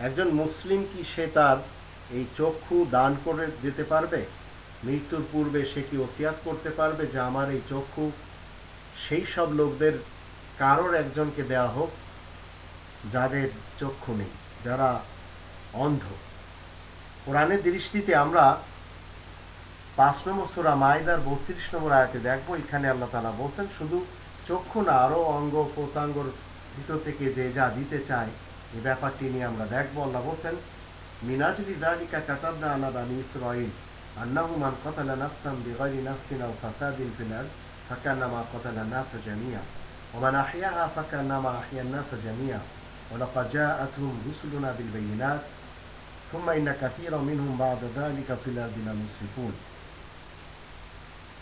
একজন মুসলিম কি সে তার এই চক্ষু দান করে যেতে পারবে? মৃত্যুর পূর্বে সে কি ওসিয়াত করতে পারবে যে আমার এই চক্ষু সেই সব লোকদের কারোর একজনকে দেয়া হোক যাদের চক্ষু নেই, যারা অন্ধ? কোরআনের দৃষ্টিতে আমরা পাঁচ নম্বর সুরা মায়দার বত্রিশ নম্বর আয়াতে দেখব। এখানে আল্লাহ তালা বলছেন, শুধু চক্ষু না আরো অঙ্গ প্রত্যঙ্গর ভিতর থেকে যে যা দিতে চায় এই ব্যাপারটি নিয়ে আমরা দেখবো আল্লাহ বলছেন মিনাজলি দালিকা কাতাবনা আলা বানি ইসরাইল আন্নাহু মান কাতালা নাফসান বিগাইরি নাফসিন আও ফাসাদিন ফিল আরদ ফাকান্নামা কাতালা নাস জামিয়া ومن أحياها فكأنما أحيا الناس جميعا ولقد جاءتهم رسلنا بالبينات ثم إن كثيرا منهم بعد ذلك في الأرض لمسرفون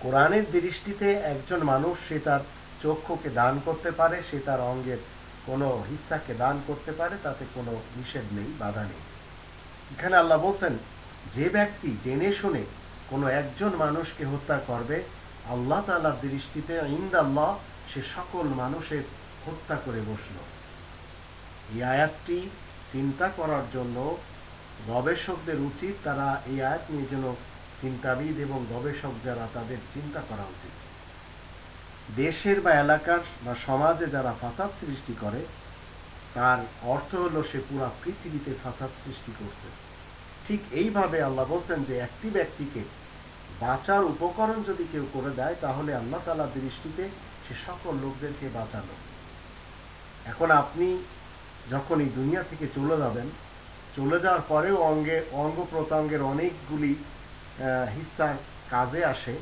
কোরআনের দৃষ্টিতে একজন মানুষ সে তার চক্ষুকে দান করতে পারে, সে তার অঙ্গের কোনো হিস্সাকে দান করতে পারে, তাতে কোনো নিষেধ নেই, বাধা নেই। এখানে আল্লাহ বলছেন, যে ব্যক্তি জেনে শুনে কোনো একজন মানুষকে হত্যা করবে, আল্লাহ তাআলার দৃষ্টিতে ইন্দ আল্লাহ সে সকল মানুষের হত্যা করে বসল। এই আয়াতটি চিন্তা করার জন্য গবেষকদের উচিত, তারা এই আয়াত নিয়ে যেন চিন্তাবিদ এবং গবেষক যারা, তাদের চিন্তা করা উচিত। দেশের বা এলাকার বা সমাজে যারা ফাসাদ সৃষ্টি করে, তার অর্থ হলো সে পুরা পৃথিবীতে ফাসাদ সৃষ্টি করছে। ঠিক এইভাবে আল্লাহ বলছেন যে একটি ব্যক্তিকে বাঁচার উপকরণ যদি কেউ করে দেয়, তাহলে আল্লাহ তালা দৃষ্টিতে সে সকল লোকদেরকে বাঁচালো। এখন আপনি যখন এই দুনিয়া থেকে চলে যাবেন, চলে যাওয়ার পরেও অঙ্গে, অঙ্গ প্রত্যঙ্গের অনেকগুলি হিস্সা কাজে আসে,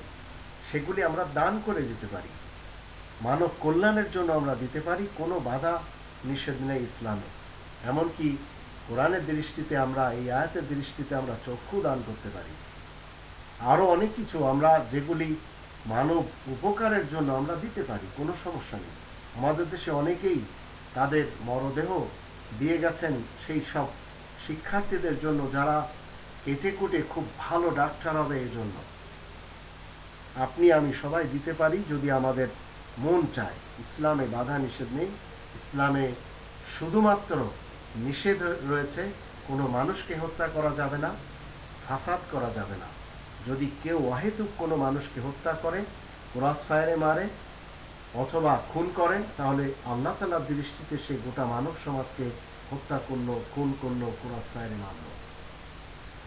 সেগুলি আমরা দান করে দিতে পারি। মানব কল্যাণের জন্য আমরা দিতে পারি কোনো বাধা নিষেধ নেই ইসলামে। এমনকি কোরআনের দৃষ্টিতে আমরা, এই আয়াতের দৃষ্টিতে আমরা চক্ষু দান করতে পারি। আরও অনেক কিছু আমরা, যেগুলি মানব উপকারের জন্য আমরা দিতে পারি, কোনো সমস্যা নেই। আমাদের দেশে অনেকেই তাদের মরদেহ দিয়ে গেছেন সেই সব শিক্ষার্থীদের জন্য, যারা কেটে কুটে খুব ভালো ডাক্তার হবে এই জন্য আপনি, আমি সবাই দিতে পারি যদি আমাদের মন চায়। ইসলামে বাধা নিষেধ নেই। ইসলামে শুধুমাত্র নিষেধ রয়েছে, কোনো মানুষকে হত্যা করা যাবে না, ফাসাদ করা যাবে না। যদি কেউ অহেতুক কোনো মানুষকে হত্যা করে, ক্রস ফায়ারে মারে অথবা খুন করে, তাহলে আল্লাহ তালার দৃষ্টিতে সে গোটা মানব সমাজকে হত্যা করল, খুন করল, ক্রস ফায়ারে মারলো।